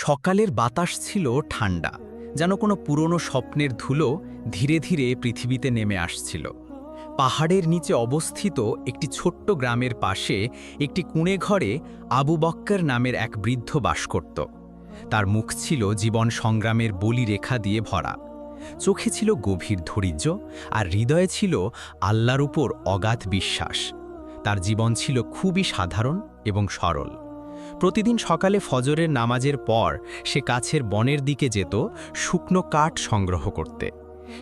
সকালের বাতাস ছিল ঠান্ডা, যেন কোনো পুরনো স্বপ্নের ধুলো ধীরে ধীরে পৃথিবীতে নেমে আসছিল। পাহাড়ের নিচে অবস্থিত একটি ছোট্ট গ্রামের পাশে একটি কুঁড়ে ঘরে আবু বক্কর নামের এক বৃদ্ধ বাস করত। তার মুখ ছিল জীবন সংগ্রামের বলি রেখা দিয়ে ভরা। চোখে ছিল গভীর ধৈর্য আর হৃদয়ে ছিল আল্লাহর উপর অগাধ বিশ্বাস। তার জীবন ছিল খুবই সাধারণ এবং সরল। প্রতিদিন সকালে ফজরের নামাজের পর সে কাছের বনের দিকে যেত, শুকনো কাঠ সংগ্রহ করতে।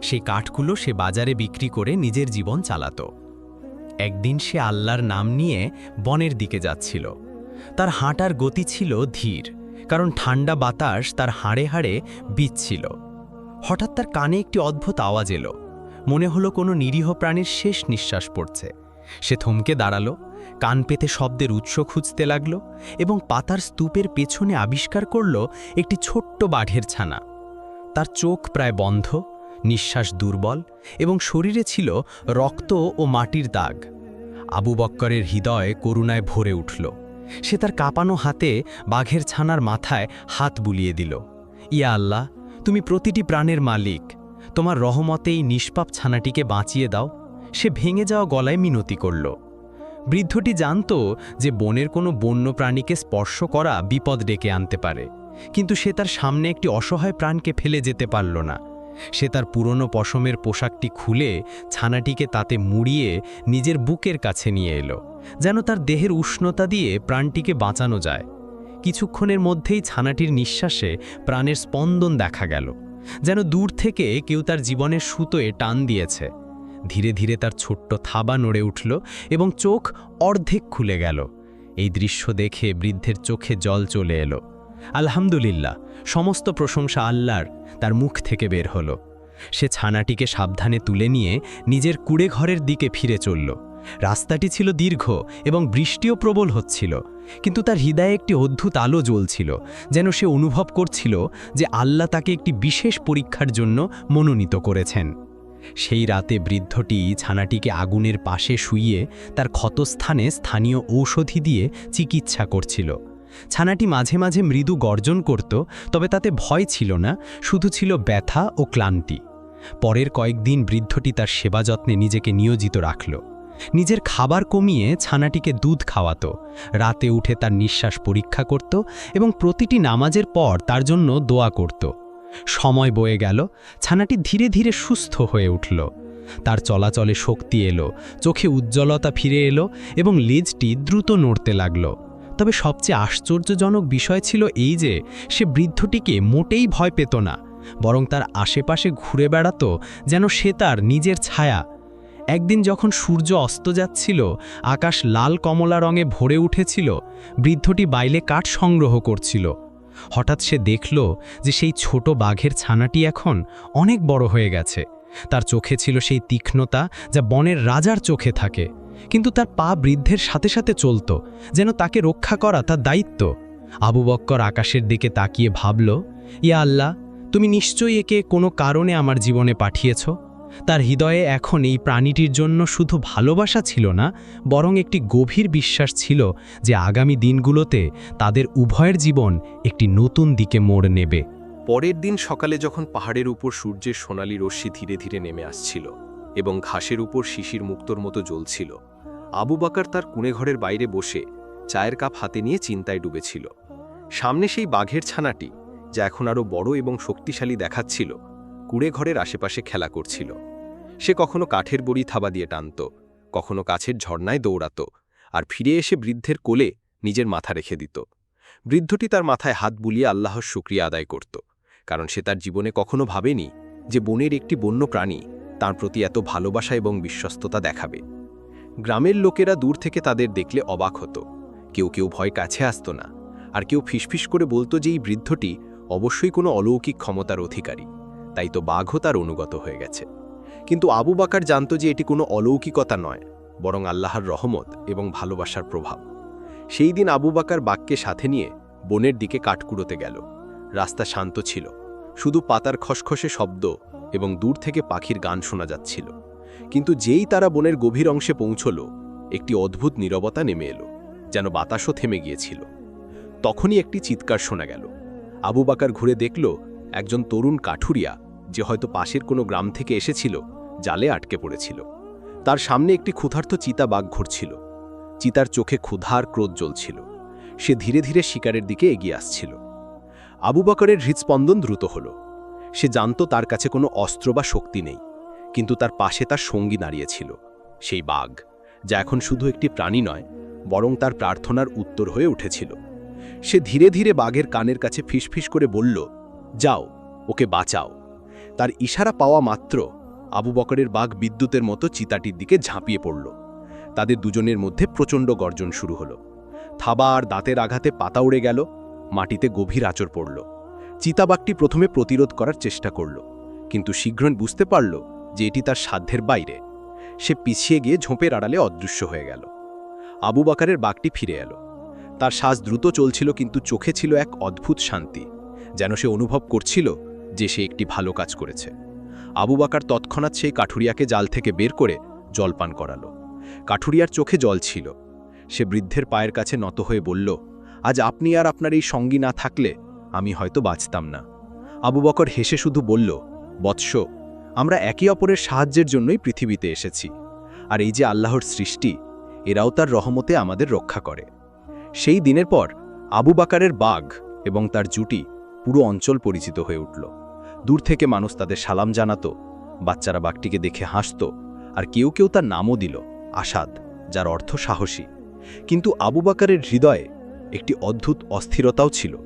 সেই কাঠগুলো সে বাজারে বিক্রি করে নিজের জীবন চালাত। একদিন সে আল্লাহর নাম নিয়ে বনের দিকে যাচ্ছিল। তার হাঁটার গতি ছিল ধীর, কারণ ঠান্ডা বাতাস তার হাড়ে হাড়ে বিচ্ছিল হঠাৎ তার কানে একটি অদ্ভুত আওয়াজ এলো। মনে হলো কোনো নিরীহ প্রাণীর শেষ নিঃশ্বাস পড়ছে। সে থমকে দাঁড়াল কান পেতে শব্দের উৎস খুঁজতে লাগল এবং পাতার স্তূপের পেছনে আবিষ্কার করল একটি ছোট্ট বাঘের ছানা। তার চোখ প্রায় বন্ধ, নিঃশ্বাস দুর্বল এবং শরীরে ছিল রক্ত ও মাটির দাগ। আবু বক্করের হৃদয় করুণায় ভরে উঠল। সে তার কাঁপানো হাতে বাঘের ছানার মাথায় হাত বুলিয়ে দিল। ইয়া আল্লাহ, তুমি প্রতিটি প্রাণের মালিক। তোমার রহমতে এই নিষ্পাপ ছানাটিকে বাঁচিয়ে দাও। সে ভেঙে যাওয়া গলায় মিনতি করল। বৃদ্ধটি জানত যে বনের কোনো বন্য প্রাণীকে স্পর্শ করা বিপদ ডেকে আনতে পারে। কিন্তু সে তার সামনে একটি অসহায় প্রাণকে ফেলে যেতে পারল না। সে তার পুরনো পশমের পোশাকটি খুলে ছানাটিকে তাতে মুড়িয়ে নিজের বুকের কাছে নিয়ে এলো, যেন তার দেহের উষ্ণতা দিয়ে প্রাণটিকে বাঁচানো যায়। কিছুক্ষণের মধ্যেই ছানাটির নিঃশ্বাসে প্রাণের স্পন্দন দেখা গেল, যেন দূর থেকে কেউ তার জীবনের সুতোয় টান দিয়েছে। ধীরে ধীরে তার ছোট্ট থাবা নড়ে উঠল এবং চোখ অর্ধেক খুলে গেল। এই দৃশ্য দেখে বৃদ্ধের চোখে জল চলে এলো। আলহামদুলিল্লাহ, সমস্ত প্রশংসা আল্লাহর, তার মুখ থেকে বের হলো। সে ছানাটিকে সাবধানে তুলে নিয়ে নিজের কুড়ে ঘরের দিকে ফিরে চলল। রাস্তাটি ছিল দীর্ঘ এবং বৃষ্টিও প্রবল হচ্ছিল, কিন্তু তার হৃদয়ে একটি অদ্ভুত আলো জ্বলছিল, যেন সে অনুভব করছিল যে আল্লাহ তাকে একটি বিশেষ পরীক্ষার জন্য মনোনীত করেছেন। সেই রাতে বৃদ্ধটি ছানাটিকে আগুনের পাশে শুইয়ে তার ক্ষতস্থানে স্থানীয় ঔষধি দিয়ে চিকিৎসা করছিল। ছানাটি মাঝে মাঝে মৃদু গর্জন করত, তবে তাতে ভয় ছিল না, শুধু ছিল ব্যথা ও ক্লান্তি। পরের কয়েকদিন বৃদ্ধটি তার সেবা যত্নে নিজেকে নিয়োজিত রাখল। নিজের খাবার কমিয়ে ছানাটিকে দুধ খাওয়াত, রাতে উঠে তার নিঃশ্বাস পরীক্ষা করত এবং প্রতিটি নামাজের পর তার জন্য দোয়া করত। সময় বয়ে গেল, ছানাটি ধীরে ধীরে সুস্থ হয়ে উঠল। তার চলাচলে শক্তি এলো, চোখে উজ্জ্বলতা ফিরে এলো এবং লেজটি দ্রুত নড়তে লাগল। তবে সবচেয়ে আশ্চর্যজনক বিষয় ছিল এই যে, সে বৃদ্ধটিকে মোটেই ভয় পেত না, বরং তার আশেপাশে ঘুরে বেড়াতো যেন সে তার নিজের ছায়া। একদিন যখন সূর্য অস্ত যাচ্ছিল, আকাশ লাল কমলা রঙে ভরে উঠেছিল, বৃদ্ধটি বাইলে কাঠ সংগ্রহ করছিল। হঠাৎ সে দেখল যে সেই ছোট বাঘের ছানাটি এখন অনেক বড় হয়ে গেছে। তার চোখে ছিল সেই তীক্ষ্ণতা যা বনের রাজার চোখে থাকে। কিন্তু তার পা বৃদ্ধের সাথে সাথে চলত, যেন তাকে রক্ষা করা তার দায়িত্ব। আবু বক্কর আকাশের দিকে তাকিয়ে ভাবল, ইয়া আল্লাহ, তুমি নিশ্চয়ই একে কোনো কারণে আমার জীবনে পাঠিয়েছ? তার হৃদয়ে এখন এই প্রাণীটির জন্য শুধু ভালোবাসা ছিল না, বরং একটি গভীর বিশ্বাস ছিল যে আগামী দিনগুলোতে তাদের উভয়ের জীবন একটি নতুন দিকে মোড় নেবে। পরের দিন সকালে যখন পাহাড়ের উপর সূর্যের সোনালি রশ্মি ধীরে ধীরে নেমে আসছিল এবং ঘাসের উপর শিশির মুক্তর মতো জ্বলছিল, আবু বাকার তার কুঁড়েঘরের বাইরে বসে চায়ের কাপ হাতে নিয়ে চিন্তায় ডুবেছিল। সামনে সেই বাঘের ছানাটি, যা এখন আরও বড় এবং শক্তিশালী দেখাচ্ছিল কুঁড়েঘরের আশেপাশে খেলা করছিল। সে কখনো কাঠের বড়ি থাবা দিয়ে টানত, কখনো কাছের ঝর্ণায় দৌড়াত আর ফিরে এসে বৃদ্ধের কোলে নিজের মাথা রেখে দিত। বৃদ্ধটি তার মাথায় হাত বুলিয়ে আল্লাহর শুক্রিয়া আদায় করত, কারণ সে তার জীবনে কখনো ভাবেনি যে বনের একটি বন্য প্রাণী তার প্রতি এত ভালোবাসা এবং বিশ্বস্ততা দেখাবে। গ্রামের লোকেরা দূর থেকে তাদের দেখলে অবাক হতো, কেউ কেউ ভয় কাছে আসত না আর কেউ ফিসফিস করে বলতো যে এই বৃদ্ধটি অবশ্যই কোনো অলৌকিক ক্ষমতার অধিকারী। তাই তো বাঘও তার অনুগত হয়ে গেছে। কিন্তু আবু বাকার জানত যে এটি কোনো অলৌকিকতা নয়, বরং আল্লাহর রহমত এবং ভালোবাসার প্রভাব। সেই দিন আবু বাকার বাক্যে সাথে নিয়ে বনের দিকে কাঠকুড়োতে গেল। রাস্তা শান্ত ছিল, শুধু পাতার খসখসে শব্দ এবং দূর থেকে পাখির গান শোনা যাচ্ছিল। কিন্তু যেই তারা বনের গভীর অংশে পৌঁছল, একটি অদ্ভুত নীরবতা নেমে এলো, যেন বাতাসও থেমে গিয়েছিল। তখনই একটি চিৎকার শোনা গেল। আবু বাকার ঘুরে দেখল একজন তরুণ কাঠুরিয়া যে হয়তো পাশের কোনো গ্রাম থেকে এসেছিল, জালে আটকে পড়েছিল। তার সামনে একটি ক্ষুধার্ত চিতা বাঘ ঘুরছিল। চিতার চোখে ক্ষুধার ক্রোধ জ্বলছিল। সে ধীরে ধীরে শিকারের দিকে এগিয়ে আসছিল। আবু বকরের হৃৎস্পন্দন দ্রুত হল। সে জানত তার কাছে কোনো অস্ত্র বা শক্তি নেই, কিন্তু তার পাশে তার সঙ্গী দাঁড়িয়েছিল সেই বাঘ, যা এখন শুধু একটি প্রাণী নয়, বরং তার প্রার্থনার উত্তর হয়ে উঠেছিল। সে ধীরে ধীরে বাঘের কানের কাছে ফিসফিস করে বলল, যাও, ওকে বাঁচাও। তার ইশারা পাওয়া মাত্র আবু বকরের বাঘ বিদ্যুতের মতো চিতাটির দিকে ঝাঁপিয়ে পড়ল। তাদের দুজনের মধ্যে প্রচণ্ড গর্জন শুরু হলো। থাবা আর দাঁতের আঘাতে পাতা উড়ে গেল, মাটিতে গভীর আচর পড়ল। চিতাবাঘটি প্রথমে প্রতিরোধ করার চেষ্টা করল, কিন্তু শীঘ্রই বুঝতে পারল যে এটি তার সাধ্যের বাইরে। সে পিছিয়ে গিয়ে ঝোঁপের আড়ালে অদৃশ্য হয়ে গেল। আবু বাকারের বাঘটি ফিরে এলো। তার শ্বাস দ্রুত চলছিল, কিন্তু চোখে ছিল এক অদ্ভুত শান্তি, যেন সে অনুভব করছিল যে সে একটি ভালো কাজ করেছে। আবু বাকার তৎক্ষণাৎ সেই কাঠুরিয়াকে জাল থেকে বের করে জলপান করালো। কাঠুরিয়ার চোখে জল ছিল। সে বৃদ্ধের পায়ের কাছে নত হয়ে বলল, আজ আপনি আর আপনার এই সঙ্গী না থাকলে আমি হয়তো বাঁচতাম না। আবু বকর হেসে শুধু বলল, বৎস, আমরা একে অপরের সাহায্যের জন্যই পৃথিবীতে এসেছি। আর এই যে আল্লাহর সৃষ্টি, এরাও তার রহমতে আমাদের রক্ষা করে। সেই দিনের পর আবু বাকারের বাঘ এবং তার জুটি পুরো অঞ্চল পরিচিত হয়ে উঠল। দূর থেকে মানুষ তাদের সালাম জানাতো, বাচ্চারা বাঘটিকে দেখে হাসত, আর কেউ কেউ তার নামও দিল, আসাদ, যার অর্থ সাহসী। কিন্তু আবু বাকারের হৃদয়ে একটি অদ্ভুত অস্থিরতাও ছিল।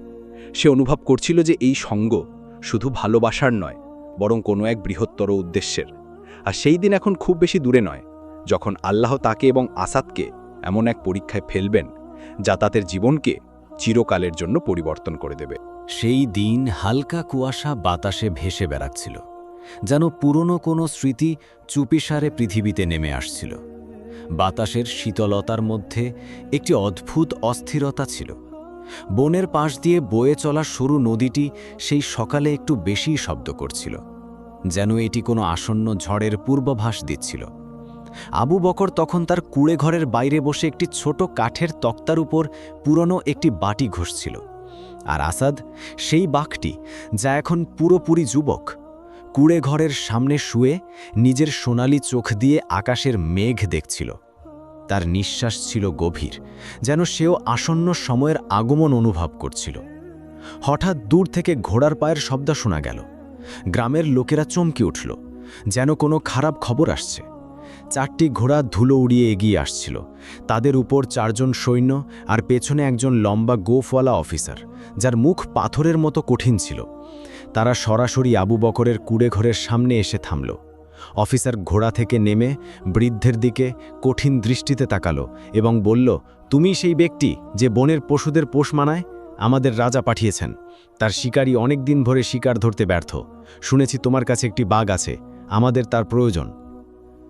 সে অনুভব করছিল যে এই সঙ্গ শুধু ভালোবাসার নয়, বরং কোনো এক বৃহত্তর উদ্দেশ্যের। আর সেই দিন এখন খুব বেশি দূরে নয়, যখন আল্লাহ তাকে এবং আসাদকে এমন এক পরীক্ষায় ফেলবেন, যা তাদের জীবনকে চিরকালের জন্য পরিবর্তন করে দেবে। সেই দিন হালকা কুয়াশা বাতাসে ভেসে বেড়াচ্ছিল, যেন পুরনো কোনো স্মৃতি চুপিসারে পৃথিবীতে নেমে আসছিল। বাতাসের শীতলতার মধ্যে একটি অদ্ভুত অস্থিরতা ছিল। বনের পাশ দিয়ে বয়ে চলা সরু নদীটি সেই সকালে একটু বেশি শব্দ করছিল, যেন এটি কোনো আসন্ন ঝড়ের পূর্বাভাস দিচ্ছিল। আবু বকর তখন তার কুড়ে ঘরের বাইরে বসে একটি ছোট কাঠের তক্তার উপর পুরনো একটি বাটি ঘষছিল। আর আসাদ সেই বাঘটি, যা এখন পুরোপুরি যুবক, কুড়ে ঘরের সামনে শুয়ে নিজের সোনালি চোখ দিয়ে আকাশের মেঘ দেখছিল। তার নিঃশ্বাস ছিল গভীর, যেন সেও আসন্ন সময়ের আগমন অনুভব করছিল। হঠাৎ দূর থেকে ঘোড়ার পায়ের শব্দ শোনা গেল। গ্রামের লোকেরা চমকে উঠল, যেন কোনো খারাপ খবর আসছে। চারটি ঘোড়া ধুলো উড়িয়ে এগিয়ে আসছিল। তাদের উপর চারজন সৈন্য আর পেছনে একজন লম্বা গোফওয়ালা অফিসার, যার মুখ পাথরের মতো কঠিন ছিল। তারা সরাসরি আবু বকরের কুড়ে ঘরের সামনে এসে থামল। অফিসার ঘোড়া থেকে নেমে বৃদ্ধের দিকে কঠিন দৃষ্টিতে তাকালো এবং বলল, তুমি সেই ব্যক্তি যে বনের পশুদের পোষ মানায়? আমাদের রাজা পাঠিয়েছেন। তার শিকারী অনেক দিন ভরে শিকার ধরতে ব্যর্থ। শুনেছি তোমার কাছে একটি বাঘ আছে। আমাদের তার প্রয়োজন।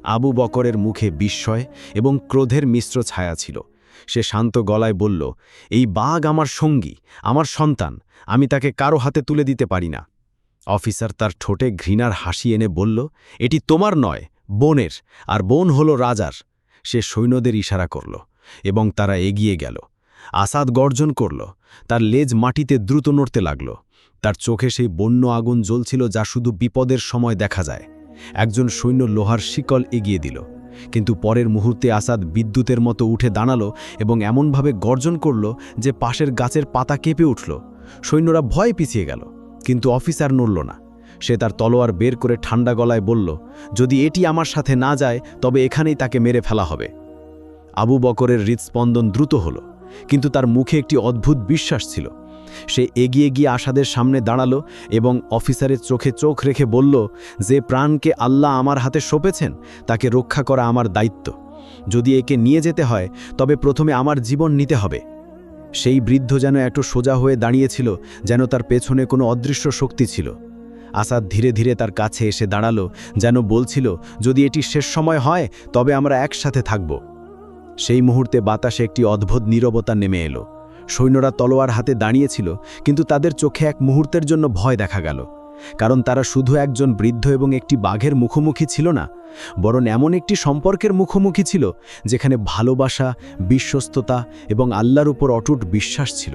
আবু বকরের মুখে বিস্ময় এবং ক্রোধের মিশ্র ছায়া ছিল। সে শান্ত গলায় বলল, এই বাঘ আমার সঙ্গী, আমার সন্তান, আমি তাকে কারও হাতে তুলে দিতে পারি না। অফিসার তার ঠোঁটে ঘৃণার হাসি এনে বলল, এটি তোমার নয়, বোনের, আর বোন হল রাজার। সে সৈন্যদের ইশারা করল এবং তারা এগিয়ে গেল। আসাদ গর্জন করল, তার লেজ মাটিতে দ্রুত নড়তে লাগল। তার চোখে সেই বন্য আগুন জ্বলছিল যা শুধু বিপদের সময় দেখা যায়। একজন সৈন্য লোহার শিকল এগিয়ে দিল, কিন্তু পরের মুহূর্তে আসাদ বিদ্যুতের মতো উঠে দাঁড়াল এবং এমনভাবে গর্জন করল যে পাশের গাছের পাতা কেঁপে উঠল। সৈন্যরা ভয় পিছিয়ে গেল, কিন্তু অফিসার নড়ল না। সে তার তলোয়ার বের করে ঠান্ডা গলায় বলল, যদি এটি আমার সাথে না যায়, তবে এখানেই তাকে মেরে ফেলা হবে। আবু বকরের হৃৎস্পন্দন দ্রুত হল, কিন্তু তার মুখে একটি অদ্ভুত বিশ্বাস ছিল। সে এগিয়ে গিয়ে আসাদের সামনে দাঁড়াল এবং অফিসারের চোখে চোখ রেখে বলল, যে প্রাণকে আল্লাহ আমার হাতে সঁপেছেন, তাকে রক্ষা করা আমার দায়িত্ব। যদি একে নিয়ে যেতে হয়, তবে প্রথমে আমার জীবন নিতে হবে সেই বৃদ্ধ যেন একটু সোজা হয়ে দাঁড়িয়েছিল, যেন তার পেছনে কোনো অদৃশ্য শক্তি ছিল। আসাদ ধীরে ধীরে তার কাছে এসে দাঁড়াল, যেন বলছিল, যদি এটি শেষ সময় হয়, তবে আমরা একসাথে থাকব সেই মুহূর্তে বাতাসে একটি অদ্ভুত নীরবতা নেমে এলো। সৈন্যরা তলোয়ার হাতে দাঁড়িয়েছিল, কিন্তু তাদের চোখে এক মুহূর্তের জন্য ভয় দেখা গেল। কারণ তারা শুধু একজন বৃদ্ধ এবং একটি বাঘের মুখোমুখি ছিল না, বরং এমন একটি সম্পর্কের মুখোমুখি ছিল, যেখানে ভালোবাসা, বিশ্বস্ততা এবং আল্লাহর উপর অটুট বিশ্বাস ছিল।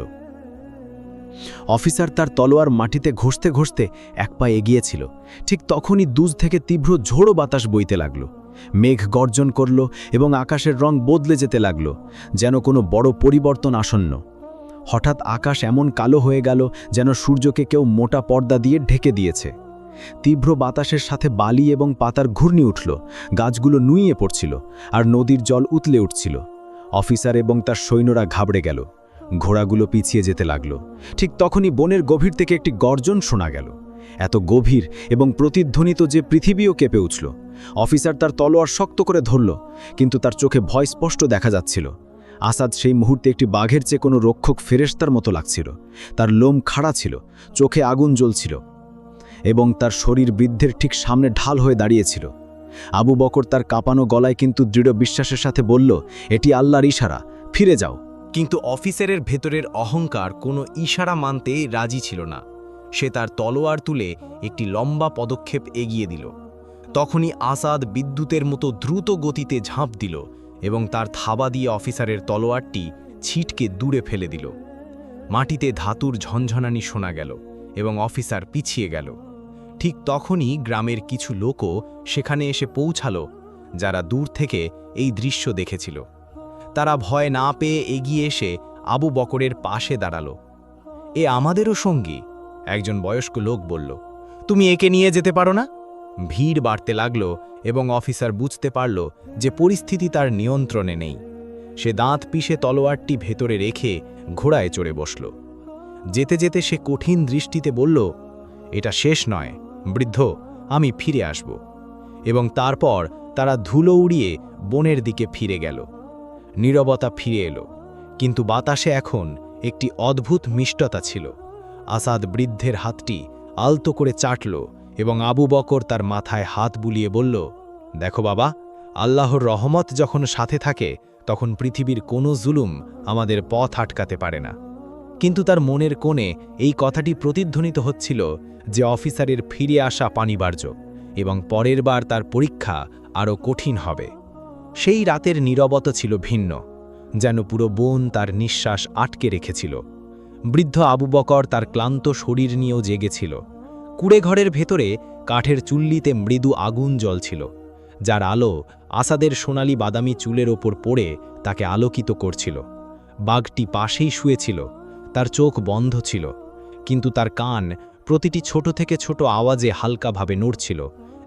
অফিসার তার তলোয়ার মাটিতে ঘষতে ঘষতে এক পা এগিয়েছিল ঠিক তখনই দুজ থেকে তীব্র ঝোড়ো বাতাস বইতে লাগল। মেঘ গর্জন করল এবং আকাশের রং বদলে যেতে লাগল, যেন কোনো বড় পরিবর্তন আসন্ন। হঠাৎ আকাশ এমন কালো হয়ে গেল যেন সূর্যকে কেউ মোটা পর্দা দিয়ে ঢেকে দিয়েছে। তীব্র বাতাসের সাথে বালি এবং পাতার ঘূর্ণি উঠল, গাছগুলো নুইয়ে পড়ছিল আর নদীর জল উতলে উঠছিল। অফিসার এবং তার সৈন্যরা ঘাবড়ে গেল, ঘোড়াগুলো পিছিয়ে যেতে লাগল। ঠিক তখনই বনের গভীর থেকে একটি গর্জন শোনা গেল। এত গভীর এবং প্রতিধ্বনিত যে পৃথিবীও কেঁপে উঠল। অফিসার তার তলোয়ার শক্ত করে ধরল, কিন্তু তার চোখে ভয় স্পষ্ট দেখা যাচ্ছিল। আসাদ সেই মুহূর্তে একটি বাঘের চেয়ে কোনো রক্ষক ফেরেস্তার মতো লাগছিল। তার লোম খাড়া ছিল, চোখে আগুন জ্বলছিল এবং তার শরীর বৃদ্ধের ঠিক সামনে ঢাল হয়ে দাঁড়িয়েছিল। আবু বকর তার কাঁপানো গলায় কিন্তু দৃঢ় বিশ্বাসের সাথে বলল, এটি আল্লাহর ইশারা, ফিরে যাও। কিন্তু অফিসারের ভেতরের অহংকার কোনো ইশারা মানতে রাজি ছিল না। সে তার তলোয়ার তুলে একটি লম্বা পদক্ষেপ এগিয়ে দিল। তখনই আসাদ বিদ্যুতের মতো দ্রুত গতিতে ঝাঁপ দিল। এবং তার থাবা দিয়ে অফিসারের তলোয়ারটি ছিটকে দূরে ফেলে দিল। মাটিতে ধাতুর ঝনঝনানি শোনা গেল এবং অফিসার পিছিয়ে গেল। ঠিক তখনই গ্রামের কিছু লোকও সেখানে এসে পৌঁছালো, যারা দূর থেকে এই দৃশ্য দেখেছিল। তারা ভয় না পেয়ে এগিয়ে এসে আবু বকরের পাশে দাঁড়াল। এ আমাদেরও সঙ্গী? একজন বয়স্ক লোক বলল। তুমি একে নিয়ে যেতে পারো না? ভিড় বাড়তে লাগল এবং অফিসার বুঝতে পারল যে পরিস্থিতি তার নিয়ন্ত্রণে নেই। সে দাঁত পিষে তলোয়ারটি ভেতরে রেখে ঘোড়ায় চড়ে বসল। যেতে যেতে সে কঠিন দৃষ্টিতে বলল, এটা শেষ নয়, বৃদ্ধ, আমি ফিরে আসব। এবং তারপর তারা ধুলো উড়িয়ে বনের দিকে ফিরে গেল। নীরবতা ফিরে এলো, কিন্তু বাতাসে এখন একটি অদ্ভুত মিষ্টতা ছিল। আসাদ বৃদ্ধের হাতটি আলতো করে চাটল এবং আবু বকর তার মাথায় হাত বুলিয়ে বলল, দেখো বাবা, আল্লাহর রহমত যখন সাথে থাকে, তখন পৃথিবীর কোনো জুলুম আমাদের পথ আটকাতে পারে না। কিন্তু তার মনের কোণে এই কথাটি প্রতিধ্বনিত হচ্ছিল যে অফিসারের ফিরে আসা পানিবার্য এবং পরের বার তার পরীক্ষা আরও কঠিন হবে। সেই রাতের নীরবতা ছিল ভিন্ন, যেন পুরো বোন তার নিঃশ্বাস আটকে রেখেছিল। বৃদ্ধ আবু বকর তার ক্লান্ত শরীর নিয়েও জেগেছিল। কুড়ে ঘরের ভেতরে কাঠের চুল্লিতে মৃদু আগুন জ্বলছিল, যার আলো আসাদের সোনালি বাদামি চুলের ওপর পড়ে তাকে আলোকিত করছিল। বাঘটি পাশেই শুয়েছিল, তার চোখ বন্ধ ছিল, কিন্তু তার কান প্রতিটি ছোট থেকে ছোট আওয়াজে হালকাভাবে নড়ছিল,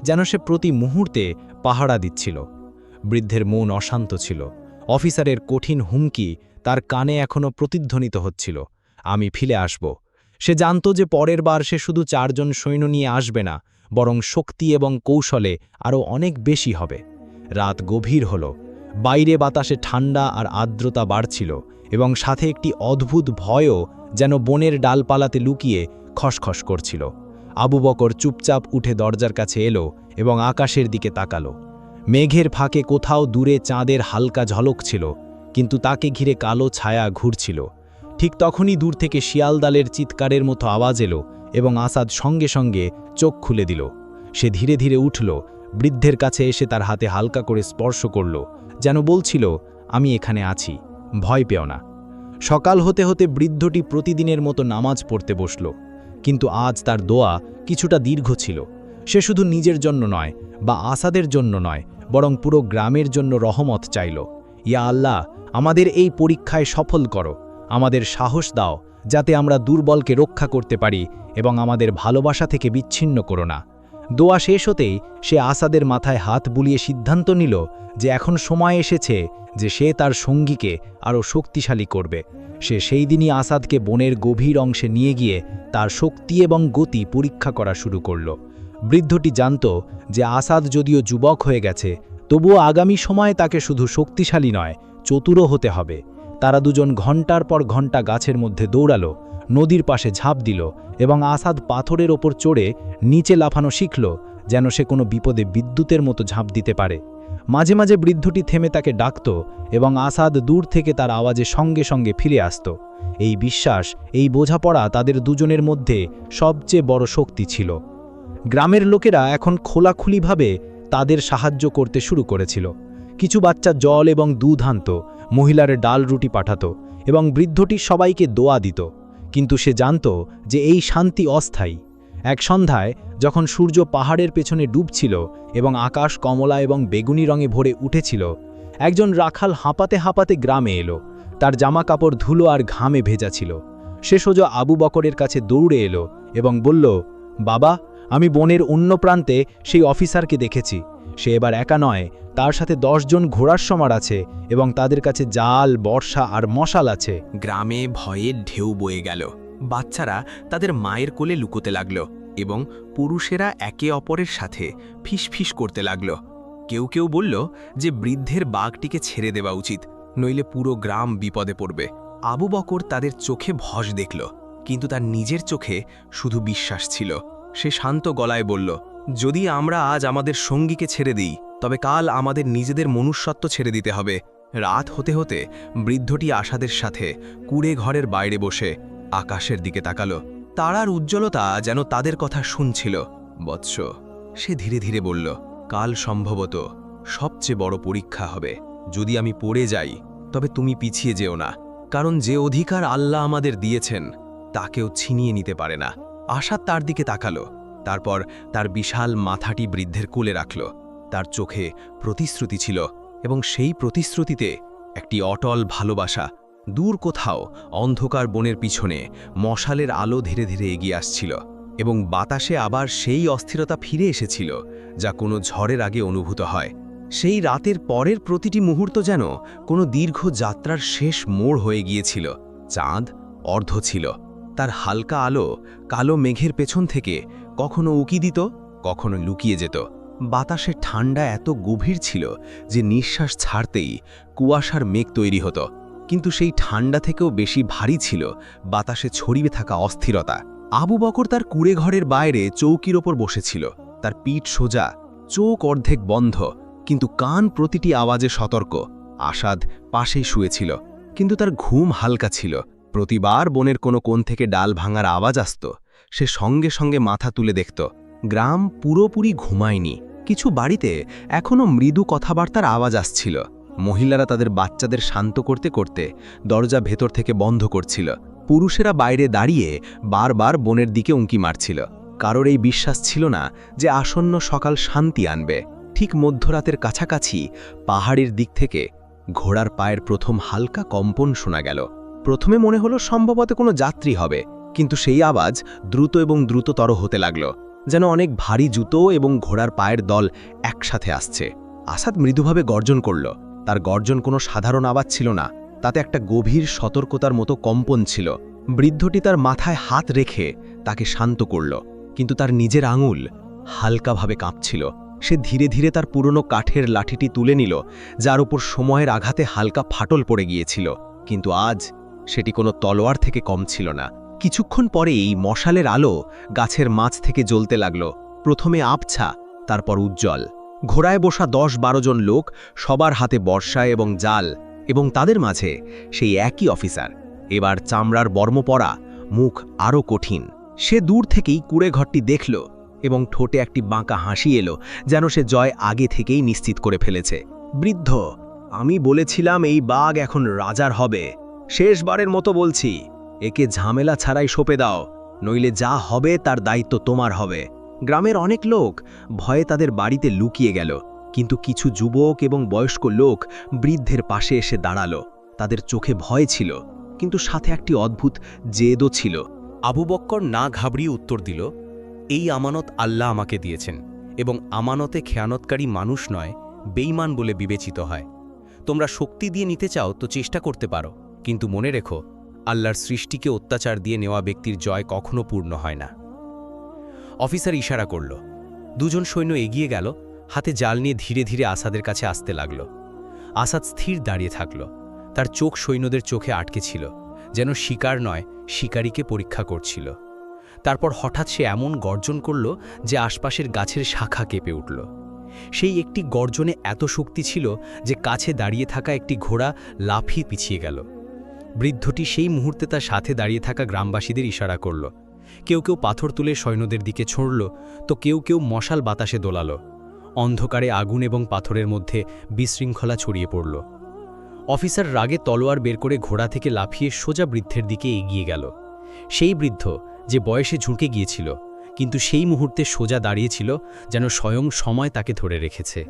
যেন সে প্রতি মুহূর্তে পাহারা দিচ্ছিল। বৃদ্ধের মন অশান্ত ছিল, অফিসারের কঠিন হুমকি তার কানে এখনও প্রতিধ্বনিত হচ্ছিল। আমি ফিরে আসব। সে জানত যে পরের বার সে শুধু চারজন সৈন্য নিয়ে আসবে না, বরং শক্তি এবং কৌশলে আরও অনেক বেশি হবে। রাত গভীর হল। বাইরে বাতাসে ঠান্ডা আর আর্দ্রতা বাড়ছিল এবং সাথে একটি অদ্ভুত ভয়ও যেন বনের ডালপালাতে লুকিয়ে খসখস করছিল। আবু বকর চুপচাপ উঠে দরজার কাছে এলো এবং আকাশের দিকে তাকালো। মেঘের ফাঁকে কোথাও দূরে চাঁদের হালকা ঝলক ছিল, কিন্তু তাকে ঘিরে কালো ছায়া ঘুরছিল। ঠিক তখনই দূর থেকে শিয়ালদালের চিৎকারের মতো আওয়াজ এলো এবং আসাদ সঙ্গে সঙ্গে চোখ খুলে দিল। সে ধীরে ধীরে উঠল, বৃদ্ধের কাছে এসে তার হাতে হালকা করে স্পর্শ করল, যেন বলছিল, আমি এখানে আছি, ভয় পেও না। সকাল হতে হতে বৃদ্ধটি প্রতিদিনের মতো নামাজ পড়তে বসল, কিন্তু আজ তার দোয়া কিছুটা দীর্ঘ ছিল। সে শুধু নিজের জন্য নয়, বা আসাদের জন্য নয়, বরং পুরো গ্রামের জন্য রহমত চাইল। ইয়া আল্লাহ, আমাদের এই পরীক্ষায় সফল করো। আমাদের সাহস দাও, যাতে আমরা দুর্বলকে রক্ষা করতে পারি এবং আমাদের ভালোবাসা থেকে বিচ্ছিন্ন করো না। দোয়া শেষ হতেই সে আসাদের মাথায় হাত বুলিয়ে সিদ্ধান্ত নিল যে এখন সময় এসেছে যে সে তার সঙ্গীকে আরও শক্তিশালী করবে। সে সেই দিনই আসাদকে বনের গভীর অংশে নিয়ে গিয়ে তার শক্তি এবং গতি পরীক্ষা করা শুরু করল। বৃদ্ধটি জানত যে আসাদ যদিও যুবক হয়ে গেছে, তবুও আগামী সময়ে তাকে শুধু শক্তিশালী নয়, চতুরও হতে হবে। তারা দুজন ঘণ্টার পর ঘণ্টা গাছের মধ্যে দৌড়ালো, নদীর পাশে ঝাঁপ দিল এবং আসাদ পাথরের ওপর চড়ে নিচে লাফানো শিখল যেন সে কোনো বিপদে বিদ্যুতের মতো ঝাঁপ দিতে পারে। মাঝে মাঝে বৃদ্ধটি থেমে তাকে ডাকত এবং আসাদ দূর থেকে তার আওয়াজে সঙ্গে সঙ্গে ফিরে আসত। এই বিশ্বাস, এই বোঝাপড়া তাদের দুজনের মধ্যে সবচেয়ে বড় শক্তি ছিল। গ্রামের লোকেরা এখন খোলাখুলিভাবে তাদের সাহায্য করতে শুরু করেছিল। কিছু বাচ্চা জল এবং দুধ আনত মহিলার ডাল রুটি পাঠাত এবং বৃদ্ধটি সবাইকে দোয়া দিত। কিন্তু সে জানত যে এই শান্তি অস্থায়ী। এক সন্ধ্যায় যখন সূর্য পাহাড়ের পেছনে ডুবছিল এবং আকাশ কমলা এবং বেগুনি রঙে ভরে উঠেছিল, একজন রাখাল হাঁপাতে হাঁপাতে গ্রামে এলো। তার জামা কাপড় ধুলো আর ঘামে ভেজা ছিল। সে সোজা আবু বকরের কাছে দৌড়ে এলো এবং বলল, বাবা, আমি বনের অন্য প্রান্তে সেই অফিসারকে দেখেছি। সে এবার একা নয়, তার সাথে জন ঘোড়ার সমার আছে এবং তাদের কাছে জাল, বর্ষা আর মশাল আছে। গ্রামে ভয়ে ঢেউ বয়ে গেল। বাচ্চারা তাদের মায়ের কোলে লুকোতে লাগল এবং পুরুষেরা একে অপরের সাথে ফিসফিস করতে লাগল। কেউ কেউ বলল যে বৃদ্ধের বাঘটিকে ছেড়ে দেওয়া উচিত, নইলে পুরো গ্রাম বিপদে পড়বে। আবু বকর তাদের চোখে ভস দেখল, কিন্তু তার নিজের চোখে শুধু বিশ্বাস ছিল। সে শান্ত গলায় বলল যদি আমরা আজ আমাদের সঙ্গীকে ছেড়ে দিই, তবে কাল আমাদের নিজেদের মনুষ্যত্ব ছেড়ে দিতে হবে। রাত হতে হতে বৃদ্ধটি আশাদের সাথে কুড়ে ঘরের বাইরে বসে আকাশের দিকে তাকালো। তারার উজ্জ্বলতা যেন তাদের কথা শুনছিল। বৎস, সে ধীরে ধীরে বলল, কাল সম্ভবত সবচেয়ে বড় পরীক্ষা হবে। যদি আমি পড়ে যাই, তবে তুমি পিছিয়ে যেও না। কারণ যে অধিকার আল্লাহ আমাদের দিয়েছেন, তাকেও ছিনিয়ে নিতে পারে না। আশা তার দিকে তাকালো। তারপর তার বিশাল মাথাটি বৃদ্ধের কোলে রাখল। তার চোখে প্রতিশ্রুতি ছিল এবং সেই প্রতিশ্রুতিতে একটি অটল ভালোবাসা দূর কোথাও অন্ধকার বনের পিছনে মশালের আলো ধীরে ধীরে এগিয়ে আসছিল এবং বাতাসে আবার সেই অস্থিরতা ফিরে এসেছিল যা কোনো ঝড়ের আগে অনুভূত হয়। সেই রাতের পরের প্রতিটি মুহূর্ত যেন কোনো দীর্ঘ যাত্রার শেষ মোড় হয়ে গিয়েছিল। চাঁদ অর্ধ ছিল। তার হালকা আলো কালো মেঘের পেছন থেকে কখনো উকি দিত, কখনো লুকিয়ে যেত। বাতাসে ঠান্ডা এত গভীর ছিল যে নিঃশ্বাস ছাড়তেই কুয়াশার মেঘ তৈরি হতো। কিন্তু সেই ঠান্ডা থেকেও বেশি ভারী ছিল বাতাসে ছড়িয়ে থাকা অস্থিরতা। আবু বকর তার কুড়ে ঘরের বাইরে চৌকির ওপর বসেছিল। তার পিঠ সোজা, চোখ অর্ধেক বন্ধ, কিন্তু কান প্রতিটি আওয়াজে সতর্ক। আসাদ পাশেই শুয়েছিল, কিন্তু তার ঘুম হালকা ছিল। প্রতিবার বনের কোনো কোণ থেকে ডাল ভাঙার আওয়াজ আসত। সে সঙ্গে সঙ্গে মাথা তুলে দেখত, গ্রাম পুরোপুরি ঘুমায়নি। কিছু বাড়িতে এখনও মৃদু কথাবার্তার আওয়াজ আসছিল। মহিলারা তাদের বাচ্চাদের শান্ত করতে করতে দরজা ভেতর থেকে বন্ধ করছিল। পুরুষেরা বাইরে দাঁড়িয়ে বারবার বনের দিকে উঁকি মারছিল। কারোর এই বিশ্বাস ছিল না যে আসন্ন সকাল শান্তি আনবে। ঠিক মধ্যরাতের কাছাকাছি পাহাড়ের দিক থেকে ঘোড়ার পায়ের প্রথম হালকা কম্পন শোনা গেল। প্রথমে মনে হলো সম্ভবত কোনো যাত্রী হবে। কিন্তু সেই আওয়াজ দ্রুত এবং দ্রুততর হতে লাগল, যেন অনেক ভারী জুতো এবং ঘোড়ার পায়ের দল একসাথে আসছে। আসাদ মৃদুভাবে গর্জন করল। তার গর্জন কোনো সাধারণ আওয়াজ ছিল না, তাতে একটা গভীর সতর্কতার মতো কম্পন ছিল। বৃদ্ধটি তার মাথায় হাত রেখে তাকে শান্ত করল, কিন্তু তার নিজের আঙুল হালকাভাবে কাঁপছিল। সে ধীরে ধীরে তার পুরনো কাঠের লাঠিটি তুলে নিল, যার উপর সময়ের আঘাতে হালকা ফাটল পড়ে গিয়েছিল। কিন্তু আজ সেটি কোনো তলোয়ার থেকে কম ছিল না। কিছুক্ষণ পরেই মশালের আলো গাছের মাছ থেকে জ্বলতে লাগল। প্রথমে আবছা, তারপর উজ্জ্বল। ঘোড়ায় বসা দশ বারো জন লোক সবার হাতে বর্ষা এবং জাল এবং তাদের মাঝে সেই একই অফিসার। এবার চামড়ার বর্ম পরা মুখ আরও কঠিন। সে দূর থেকেই কুড়ে ঘরটি দেখল এবং ঠোঁটে একটি বাঁকা হাসি এলো যেন সে জয় আগে থেকেই নিশ্চিত করে ফেলেছে। বৃদ্ধ, আমি বলেছিলাম এই বাঘ এখন রাজার হবে। শেষবারের মতো বলছি একে ঝামেলা ছাড়াই সঁপে দাও, নইলে যা হবে তার দায়িত্ব তোমার হবে। গ্রামের অনেক লোক ভয়ে তাদের বাড়িতে লুকিয়ে গেল, কিন্তু কিছু যুবক এবং বয়স্ক লোক বৃদ্ধের পাশে এসে দাঁড়াল। তাদের চোখে ভয় ছিল, কিন্তু সাথে একটি অদ্ভুত জেদও ছিল। আবু বক্কর না ঘাবড়িয়ে উত্তর দিল, এই আমানত আল্লাহ আমাকে দিয়েছেন, এবং আমানতে খেয়ানতকারী মানুষ নয় বেইমান বলে বিবেচিত হয়। তোমরা শক্তি দিয়ে নিতে চাও তো চেষ্টা করতে পারো, কিন্তু মনে রেখো আল্লাহর সৃষ্টিকে অত্যাচার দিয়ে নেওয়া ব্যক্তির জয় কখনো পূর্ণ হয় না। অফিসার ইশারা করল। দুজন সৈন্য এগিয়ে গেল, হাতে জাল নিয়ে ধীরে ধীরে আসাদের কাছে আসতে লাগল। আসাদ স্থির দাঁড়িয়ে থাকল। তার চোখ সৈন্যদের চোখে আটকে ছিল, যেন শিকার নয়, শিকারীকে পরীক্ষা করছিল। তারপর হঠাৎ সে এমন গর্জন করল যে আশপাশের গাছের শাখা কেঁপে উঠল। সেই একটি গর্জনে এত শক্তি ছিল যে কাছে দাঁড়িয়ে থাকা একটি ঘোড়া লাফিয়ে পিছিয়ে গেল। বৃদ্ধটি সেই মুহূর্তে তার সাথে দাঁড়িয়ে থাকা গ্রামবাসীদের ইশারা করল। কেউ কেউ পাথর তুলে সৈন্যদের দিকে ছড়ল, তো কেউ কেউ মশাল বাতাসে দোলালো। অন্ধকারে আগুন এবং পাথরের মধ্যে বিশৃঙ্খলা ছড়িয়ে পড়ল। অফিসার রাগে তলোয়ার বের করে ঘোড়া থেকে লাফিয়ে সোজা বৃদ্ধের দিকে এগিয়ে গেল। সেই বৃদ্ধ যে বয়সে ঝুঁকে গিয়েছিল, কিন্তু সেই মুহূর্তে সোজা দাঁড়িয়েছিল যেন স্বয়ং সময় তাকে ধরে রেখেছে।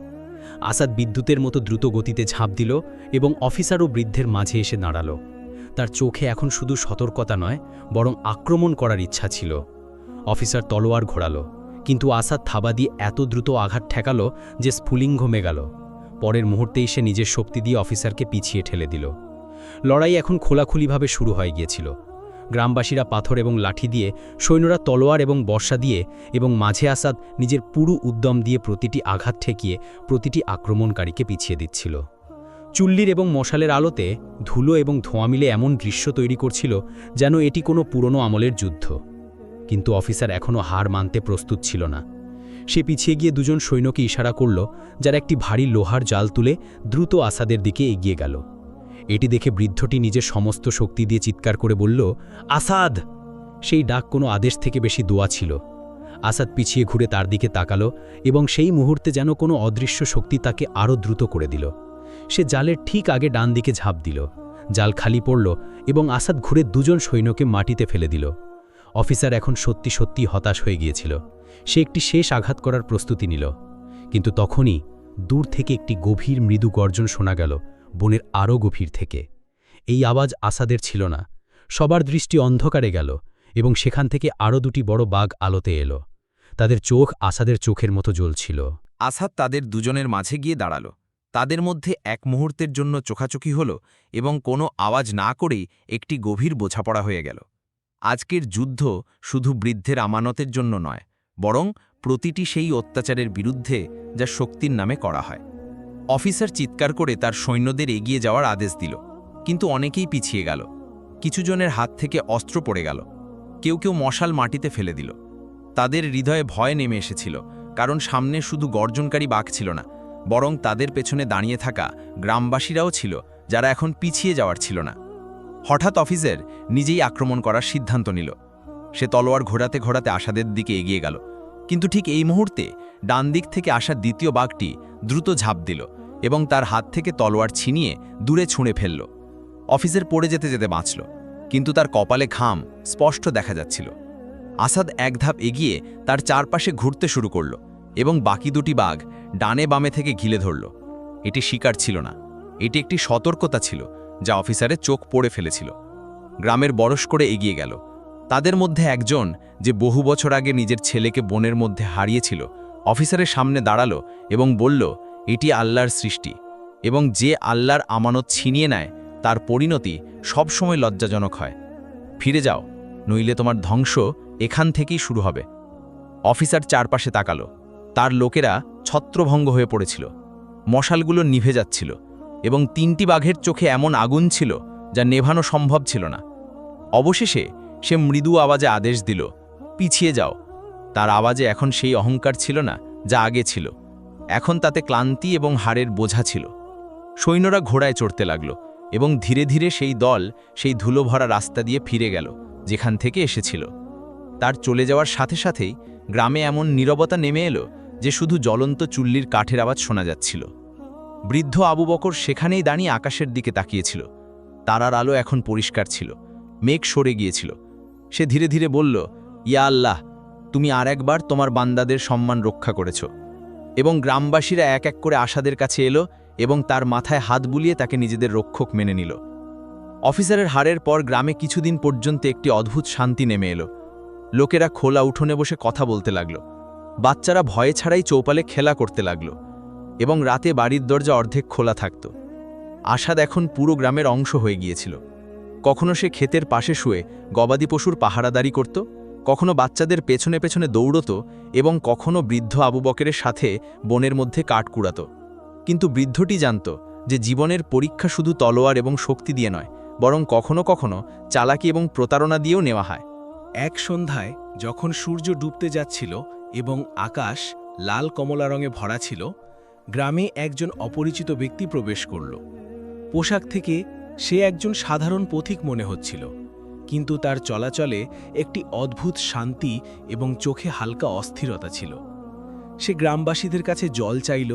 আসাদ বিদ্যুতের মতো দ্রুত গতিতে ঝাঁপ দিল এবং অফিসার ও বৃদ্ধের মাঝে এসে দাঁড়াল। তার চোখে এখন শুধু সতর্কতা নয়, বরং আক্রমণ করার ইচ্ছা ছিল। অফিসার তলোয়ার ঘোরালো, কিন্তু আসাদ থাবা দিয়ে এত দ্রুত আঘাত ঠেকালো যে স্ফুলিং স্ফুলিঙ্গ গেল পরের মুহূর্তেই সে নিজের শক্তি দিয়ে অফিসারকে পিছিয়ে ঠেলে দিল। লড়াই এখন খোলাখুলিভাবে শুরু হয়ে গিয়েছিল। গ্রামবাসীরা পাথর এবং লাঠি দিয়ে, সৈন্যরা তলোয়ার এবং বর্ষা দিয়ে এবং মাঝে আসাদ নিজের পুরো উদ্যম দিয়ে প্রতিটি আঘাত ঠেকিয়ে প্রতিটি আক্রমণকারীকে পিছিয়ে দিচ্ছিল। চুল্লির এবং মশালের আলোতে ধুলো এবং ধোঁয়া মিলে এমন দৃশ্য তৈরি করছিল যেন এটি কোনো পুরনো আমলের যুদ্ধ। কিন্তু অফিসার এখনও হার মানতে প্রস্তুত ছিল না। সে পিছিয়ে গিয়ে দুজন সৈন্যকে ইশারা করল, যারা একটি ভারী লোহার জাল তুলে দ্রুত আসাদের দিকে এগিয়ে গেল। এটি দেখে বৃদ্ধটি নিজের সমস্ত শক্তি দিয়ে চিৎকার করে বলল, আসাদ! সেই ডাক কোনো আদেশ থেকে বেশি দোয়া ছিল। আসাদ পিছিয়ে ঘুরে তার দিকে তাকালো এবং সেই মুহূর্তে যেন কোনো অদৃশ্য শক্তি তাকে আরও দ্রুত করে দিল। সে জালের ঠিক আগে ডান দিকে ঝাঁপ দিল। জাল খালি পড়ল এবং আসাদ ঘুরে দুজন সৈন্যকে মাটিতে ফেলে দিল। অফিসার এখন সত্যি সত্যি হতাশ হয়ে গিয়েছিল। সে একটি শেষ আঘাত করার প্রস্তুতি নিল। কিন্তু তখনই দূর থেকে একটি গভীর মৃদু গর্জন শোনা গেল বনের আরও গভীর থেকে। এই আওয়াজ আসাদের ছিল না। সবার দৃষ্টি অন্ধকারে গেল এবং সেখান থেকে আরও দুটি বড় বাঘ আলোতে এলো। তাদের চোখ আসাদের চোখের মতো জ্বলছিল। আসাদ তাদের দুজনের মাঝে গিয়ে দাঁড়াল। তাদের মধ্যে এক মুহূর্তের জন্য চোখাচোখি হল এবং কোনো আওয়াজ না করেই একটি গভীর বোঝাপড়া হয়ে গেল। আজকের যুদ্ধ শুধু বৃদ্ধের আমানতের জন্য নয়, বরং প্রতিটি সেই অত্যাচারের বিরুদ্ধে যা শক্তির নামে করা হয়। অফিসার চিৎকার করে তার সৈন্যদের এগিয়ে যাওয়ার আদেশ দিল, কিন্তু অনেকেই পিছিয়ে গেল। কিছু জনের হাত থেকে অস্ত্র পড়ে গেল। কেউ কেউ মশাল মাটিতে ফেলে দিল। তাদের হৃদয়ে ভয় নেমে এসেছিল, কারণ সামনে শুধু গর্জনকারী বাঘ ছিল না বরং তাদের পেছনে দাঁড়িয়ে থাকা গ্রামবাসীরাও ছিল, যারা এখন পিছিয়ে যাওয়ার ছিল না। হঠাৎ অফিসের নিজেই আক্রমণ করার সিদ্ধান্ত নিল। সে তলোয়ার ঘোরাতে ঘোরাতে আশাদের দিকে এগিয়ে গেল। কিন্তু ঠিক এই মুহূর্তে ডান দিক থেকে আসা দ্বিতীয় বাঘটি দ্রুত ঝাঁপ দিল এবং তার হাত থেকে তলোয়ার ছিনিয়ে দূরে ছুঁড়ে ফেলল। অফিসের পড়ে যেতে যেতে বাঁচল, কিন্তু তার কপালে ঘাম স্পষ্ট দেখা যাচ্ছিল। আসাদ এক ধাপ এগিয়ে তার চারপাশে ঘুরতে শুরু করল এবং বাকি দুটি বাঘ ডানে বামে থেকে ঘিলে ধরল। এটি শিকার ছিল না। এটি একটি সতর্কতা ছিল, যা অফিসারের চোখ পড়ে ফেলেছিল। গ্রামের বরস করে এগিয়ে গেল। তাদের মধ্যে একজন, যে বহু বছর আগে নিজের ছেলেকে বনের মধ্যে হারিয়েছিল, অফিসারের সামনে দাঁড়াল এবং বলল, এটি আল্লাহর সৃষ্টি। এবং যে আল্লাহর আমানত ছিনিয়ে নেয়, তার পরিণতি সবসময় লজ্জাজনক হয়। ফিরে যাও, নইলে তোমার ধ্বংস এখান থেকেই শুরু হবে। অফিসার চারপাশে তাকালো। তার লোকেরা ছত্রভঙ্গ হয়ে পড়েছিল। মশালগুলো নিভে যাচ্ছিল এবং তিনটি বাঘের চোখে এমন আগুন ছিল যা নেভানো সম্ভব ছিল না। অবশেষে সে মৃদু আওয়াজে আদেশ দিল, পিছিয়ে যাও। তার আওয়াজে এখন সেই অহংকার ছিল না যা আগে ছিল। এখন তাতে ক্লান্তি এবং হাড়ের বোঝা ছিল। সৈন্যরা ঘোড়ায় চড়তে লাগল এবং ধীরে ধীরে সেই দল সেই ধুলো ভরা রাস্তা দিয়ে ফিরে গেল, যেখান থেকে এসেছিল। তার চলে যাওয়ার সাথে সাথেই গ্রামে এমন নীরবতা নেমে এলো যে শুধু জ্বলন্ত চুল্লির কাঠের আওয়াজ শোনা যাচ্ছিল। বৃদ্ধ আবু বকর সেখানেই দাঁড়িয়ে আকাশের দিকে তাকিয়েছিল। তারার আলো এখন পরিষ্কার ছিল। মেঘ সরে গিয়েছিল। সে ধীরে ধীরে বলল, ইয়া আল্লাহ, তুমি আর একবার তোমার বান্দাদের সম্মান রক্ষা করেছ। এবং গ্রামবাসীরা এক এক করে আশাদের কাছে এলো এবং তার মাথায় হাত বুলিয়ে তাকে নিজেদের রক্ষক মেনে নিল। অফিসারের হারের পর গ্রামে কিছুদিন পর্যন্ত একটি অদ্ভুত শান্তি নেমে এলো। লোকেরা খোলা উঠোনে বসে কথা বলতে লাগল। বাচ্চারা ভয়ে ছাড়াই চৌপালে খেলা করতে লাগল এবং রাতে বাড়ির দরজা অর্ধেক খোলা থাকত। আশাদ এখন পুরো গ্রামের অংশ হয়ে গিয়েছিল। কখনো সে ক্ষেতের পাশে শুয়ে গবাদি পশুর পাহারাদারি করত, কখনো বাচ্চাদের পেছনে পেছনে দৌড়ত এবং কখনো বৃদ্ধ আবু বকেরের সাথে বনের মধ্যে কাঠ কুড়াত। কিন্তু বৃদ্ধটি জানত যে জীবনের পরীক্ষা শুধু তলোয়ার এবং শক্তি দিয়ে নয়, বরং কখনো কখনো চালাকি এবং প্রতারণা দিয়েও নেওয়া হয়। এক সন্ধ্যায় যখন সূর্য ডুবতে যাচ্ছিল এবং আকাশ লাল কমলা রঙে ভরা ছিল, গ্রামে একজন অপরিচিত ব্যক্তি প্রবেশ করল। পোশাক থেকে সে একজন সাধারণ পথিক মনে হচ্ছিল, কিন্তু তার চলাচলে একটি অদ্ভুত শান্তি এবং চোখে হালকা অস্থিরতা ছিল। সে গ্রামবাসীদের কাছে জল চাইল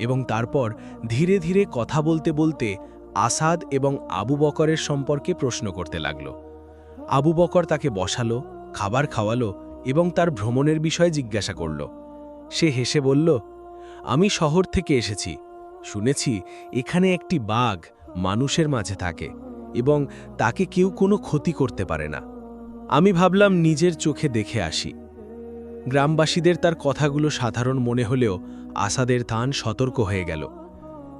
এবং তারপর ধীরে ধীরে কথা বলতে বলতে আসাদ এবং আবু বকরের সম্পর্কে প্রশ্ন করতে লাগল। আবু বকর তাকে বসালো, খাবার খাওয়ালো এবং তার ভ্রমণের বিষয়ে জিজ্ঞাসা করল। সে হেসে বলল, আমি শহর থেকে এসেছি। শুনেছি এখানে একটি বাঘ মানুষের মাঝে থাকে এবং তাকে কেউ কোনো ক্ষতি করতে পারে না। আমি ভাবলাম নিজের চোখে দেখে আসি। গ্রামবাসীদের তার কথাগুলো সাধারণ মনে হলেও আসাদের তান সতর্ক হয়ে গেল।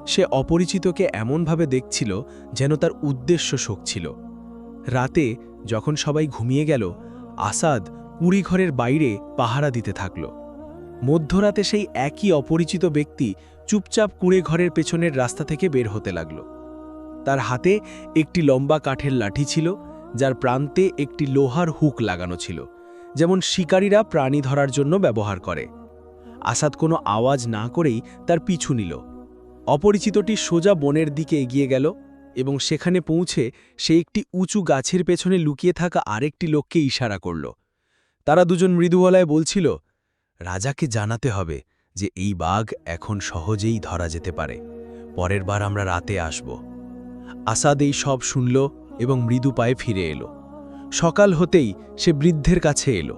সে অপরিচিতকে এমনভাবে দেখছিল যেন তার উদ্দেশ্য শোক ছিল। রাতে যখন সবাই ঘুমিয়ে গেল, আসাদ কুড়িঘরের বাইরে পাহারা দিতে থাকল। মধ্যরাতে সেই একই অপরিচিত ব্যক্তি চুপচাপ কুড়ে ঘরের পেছনের রাস্তা থেকে বের হতে লাগল। তার হাতে একটি লম্বা কাঠের লাঠি ছিল, যার প্রান্তে একটি লোহার হুক লাগানো ছিল, যেমন শিকারীরা প্রাণী ধরার জন্য ব্যবহার করে। আসাদ কোনো আওয়াজ না করেই তার পিছু নিল। অপরিচিতটি সোজা বনের দিকে এগিয়ে গেল এবং সেখানে পৌঁছে সে একটি উঁচু গাছের পেছনে লুকিয়ে থাকা আরেকটি লোককে ইশারা করল। তারা দুজন মৃদুগলায় বলছিল, রাজাকে জানাতে হবে যে এই বাঘ এখন সহজেই ধরা যেতে পারে। পরের বার আমরা রাতে আসব। আসাদ এই সব শুনল এবং মৃদু পায়ে ফিরে এলো। সকাল হতেই সে বৃদ্ধের কাছে এলো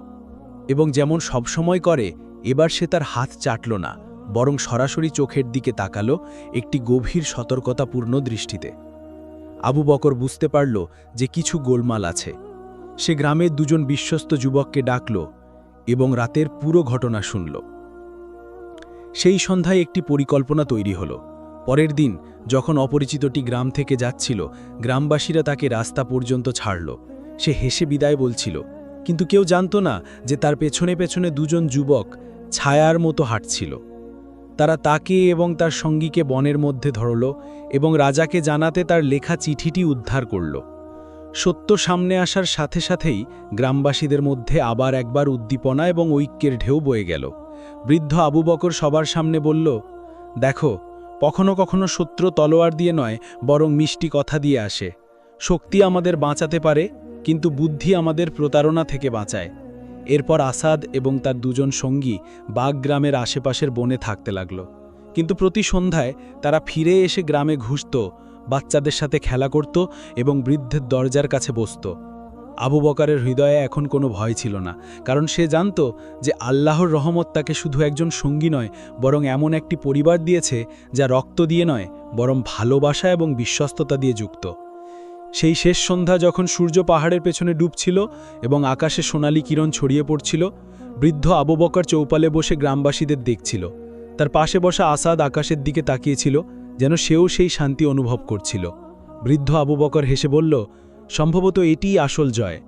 এবং যেমন সবসময় করে, এবার সে তার হাত চাটল না, বরং সরাসরি চোখের দিকে তাকালো একটি গভীর সতর্কতাপূর্ণ দৃষ্টিতে। আবু বকর বুঝতে পারল যে কিছু গোলমাল আছে। সে গ্রামের দুজন বিশ্বস্ত যুবককে ডাকল এবং রাতের পুরো ঘটনা শুনল। সেই সন্ধ্যায় একটি পরিকল্পনা তৈরি হলো। পরের দিন, যখন অপরিচিতটি গ্রাম থেকে যাচ্ছিল, গ্রামবাসীরা তাকে রাস্তা পর্যন্ত ছাড়ল। সে হেসে বিদায় বলছিল, কিন্তু কেউ জানত না যে তার পেছনে পেছনে দুজন যুবক ছায়ার মতো হাঁটছিল। তারা তাকে এবং তার সঙ্গীকে বনের মধ্যে ধরল এবং রাজাকে জানাতে তার লেখা চিঠিটি উদ্ধার করল। সত্য সামনে আসার সাথে সাথেই গ্রামবাসীদের মধ্যে আবার একবার উদ্দীপনা এবং ঐক্যের ঢেউ বয়ে গেল। বৃদ্ধ আবু বকর সবার সামনে বলল, দেখো, কখনো কখনো শত্রু তলোয়ার দিয়ে নয়, বরং মিষ্টি কথা দিয়ে আসে। শক্তি আমাদের বাঁচাতে পারে, কিন্তু বুদ্ধি আমাদের প্রতারণা থেকে বাঁচায়। এরপর আসাদ এবং তার দুজন সঙ্গী বাগ গ্রামের আশেপাশের বনে থাকতে লাগল। কিন্তু প্রতি সন্ধ্যায় তারা ফিরে এসে গ্রামে ঘুষত বাচ্চাদের সাথে খেলা করত এবং বৃদ্ধের দরজার কাছে বসত। আবু বকারের হৃদয়ে এখন কোনো ভয় ছিল না, কারণ সে জানত যে আল্লাহর রহমত তাকে শুধু একজন সঙ্গী নয়, বরং এমন একটি পরিবার দিয়েছে যা রক্ত দিয়ে নয়, বরং ভালোবাসা এবং বিশ্বস্ততা দিয়ে যুক্ত। সেই শেষ সন্ধ্যা যখন সূর্য পাহাড়ের পেছনে ডুবছিল এবং আকাশে সোনালি কিরণ ছড়িয়ে পড়ছিল, বৃদ্ধ আবু বকর চৌপালে বসে গ্রামবাসীদের দেখছিল। তার পাশে বসা আসাদ আকাশের দিকে তাকিয়েছিল যেন সেও সেই শান্তি অনুভব করছিল। বৃদ্ধ আবু বকর হেসে বলল, সম্ভবত এটিই আসল জয়,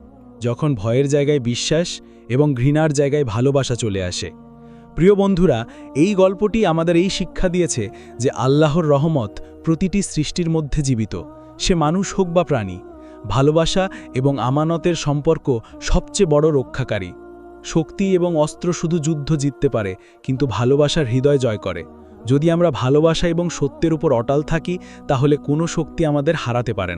যখন ভয়ের জায়গায় বিশ্বাস এবং ঘৃণার জায়গায় ভালোবাসা চলে আসে। প্রিয় বন্ধুরা, এই গল্পটি আমাদের এই শিক্ষা দিয়েছে যে আল্লাহর রহমত প্রতিটি সৃষ্টির মধ্যে জীবিত, সে মানুষ হোক বা প্রাণী, ভালোবাসা এবং আমানতের সম্পর্ক সবচেয়ে বড় রক্ষাকারী। শক্তি এবং অস্ত্র শুধু যুদ্ধ জিততে পারে, কিন্তু ভালোবাসার হৃদয় জয় করে। যদি আমরা ভালোবাসা এবং সত্যের উপর অটাল থাকি, তাহলে কোনো শক্তি আমাদের হারাতে পারে না।